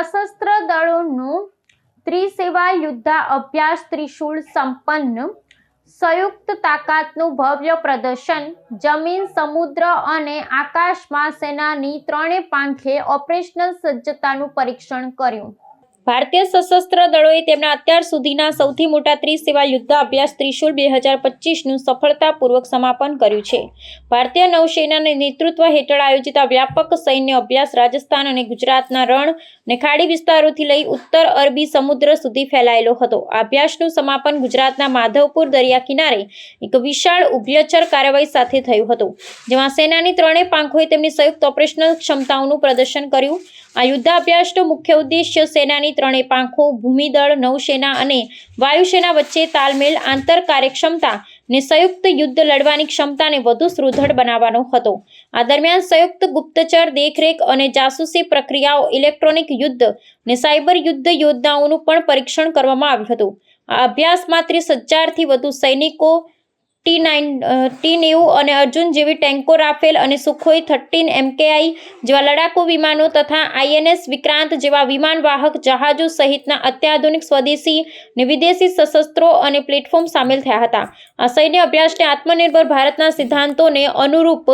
સશસ્ત્ર દળોનું ત્રિસેવા યુદ્ધા અભ્યાસ ત્રિશુળ સંપન્ન, સંયુક્ત તાકાતનું ભવ્ય પ્રદર્શન, જમીન, સમુદ્ર અને આકાશમાં સેનાની ત્રણે પાંખે ઓપરેશનલ સજ્જતાનું પરીક્ષણ કર્યું. ભારતીય સશસ્ત્ર દળોએ તેમના અત્યાર સુધીના સૌથી મોટા ત્રિસેવા યુદ્ધ અભ્યાસ ત્રિશુલ બે હજાર પચીસનું સફળતાપૂર્વક સમાપન કર્યું છે. ભારતીય નૌસેનાના નેતૃત્વ હેઠળ આયોજિત વ્યાપક સૈન્ય અભ્યાસ રાજસ્થાન અને ગુજરાતના રણ અને ખાડી વિસ્તારોથી લઈ ઉત્તર અરબી સમુદ્ર સુધી ફેલાયેલો હતો. આ અભ્યાસનું સમાપન ગુજરાતના માધવપુર દરિયા કિનારે એક વિશાળ ઉભયચર કાર્યવાહી સાથે થયું હતું, જેમાં સેનાની ત્રણેય પાંખોએ તેમની સંયુક્ત ઓપરેશનલ ક્ષમતાઓનું પ્રદર્શન કર્યું. આ યુદ્ધાભ્યાસનો મુખ્ય ઉદ્દેશ્ય સેનાની ત્રણેય પાંખો ભૂમિદળ, નૌસેના અને વાયુસેના વચ્ચે તાલમેલ, આંતર કાર્યક્ષમતા ને સંયુક્ત યુદ્ધ લડવાની ક્ષમતાને વધુ સુદૃઢ બનાવવાનો હતો. આ દરમિયાન સંયુક્ત ગુપ્તચર દેખરેખ અને જાસૂસી પ્રક્રિયાઓ, ઇલેક્ટ્રોનિક યુદ્ધ ને સાયબર યુદ્ધ યોજનાઓનું પણ પરીક્ષણ કરવામાં આવ્યું હતું. આ અભ્યાસમાં ત્રીસ હજારથી વધુ સૈનિકો ટી નાઇન ટી નેવું અને અર્જુન જેવી ટેન્કો રાફેલ અને સુખોઈ થર્ટીન એમકેઆઈ જેવા લડાકુ વિમાનો તથા આઈએનએસ વિક્રાંત જેવા વિમાનવાહક જહાજો સહિતના અત્યાધુનિક સ્વદેશી ને વિદેશી સશસ્ત્રો અને પ્લેટફોર્મ સામેલ થયા હતા. આ સૈન્ય અભ્યાસને આત્મનિર્ભર ભારતના સિદ્ધાંતોને અનુરૂપ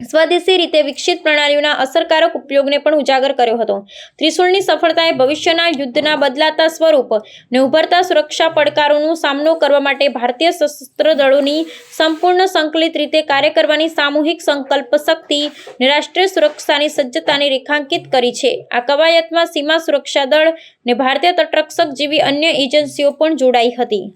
સ્વદેશી રીતે વિકસિત પ્રણાલીઓના અસરકારક ઉપયોગને પણ ઉજાગર કર્યો હતો. ત્રિશુળની સફળતાએ ભવિષ્યના યુદ્ધના બદલાતા સ્વરૂપ ને ઉભરતા સુરક્ષા પડકારોનો સામનો કરવા માટે ભારતીય સશસ્ત્ર દળોની સંપૂર્ણ સંકલિત રીતે કાર્ય કરવાની સામૂહિક સંકલ્પ શક્તિ ને રાષ્ટ્રીય સુરક્ષાની સજ્જતાને રેખાંકિત કરી છે. આ કવાયતમાં સીમા સુરક્ષા દળ ને ભારતીય તટરક્ષક જેવી અન્ય એજન્સીઓ પણ જોડાઈ હતી.